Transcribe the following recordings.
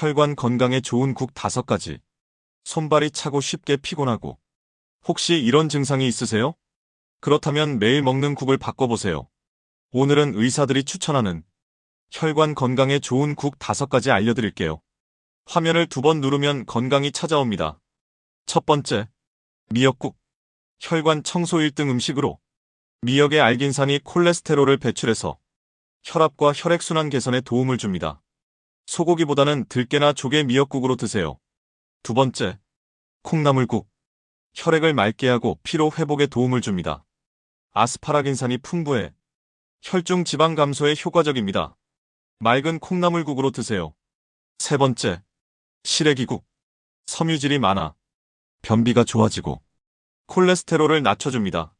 혈관 건강에 좋은 국 5가지. 손발이 차고 쉽게 피곤하고. 혹시 이런 증상이 있으세요? 그렇다면 매일 먹는 국을 바꿔보세요. 오늘은 의사들이 추천하는 혈관 건강에 좋은 국 5가지 알려드릴게요. 화면을 두 번 누르면 건강이 찾아옵니다. 첫 번째, 미역국. 혈관 청소 1등 음식으로 미역의 알긴산이 콜레스테롤을 배출해서 혈압과 혈액순환 개선에 도움을 줍니다. 소고기보다는 들깨나 조개 미역국으로 드세요. 두 번째, 콩나물국. 혈액을 맑게 하고 피로 회복에 도움을 줍니다. 아스파라긴산이 풍부해 혈중 지방 감소에 효과적입니다. 맑은 콩나물국으로 드세요. 세 번째, 시래기국. 섬유질이 많아 변비가 좋아지고 콜레스테롤을 낮춰줍니다.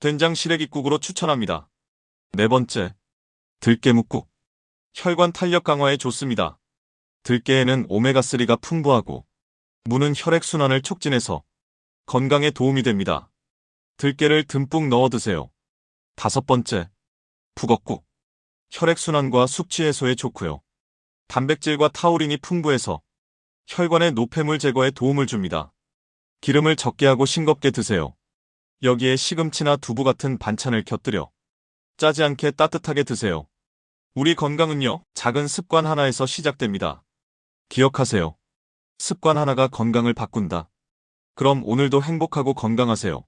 된장 시래기국으로 추천합니다. 네 번째, 들깨묵국. 혈관 탄력 강화에 좋습니다. 들깨에는 오메가3가 풍부하고 무는 혈액순환을 촉진해서 건강에 도움이 됩니다. 들깨를 듬뿍 넣어 드세요. 다섯 번째, 북엇국. 혈액순환과 숙취 해소에 좋고요. 단백질과 타우린이 풍부해서 혈관의 노폐물 제거에 도움을 줍니다. 기름을 적게 하고 싱겁게 드세요. 여기에 시금치나 두부 같은 반찬을 곁들여 짜지 않게 따뜻하게 드세요. 우리 건강은요, 작은 습관 하나에서 시작됩니다. 기억하세요. 습관 하나가 건강을 바꾼다. 그럼 오늘도 행복하고 건강하세요.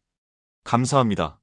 감사합니다.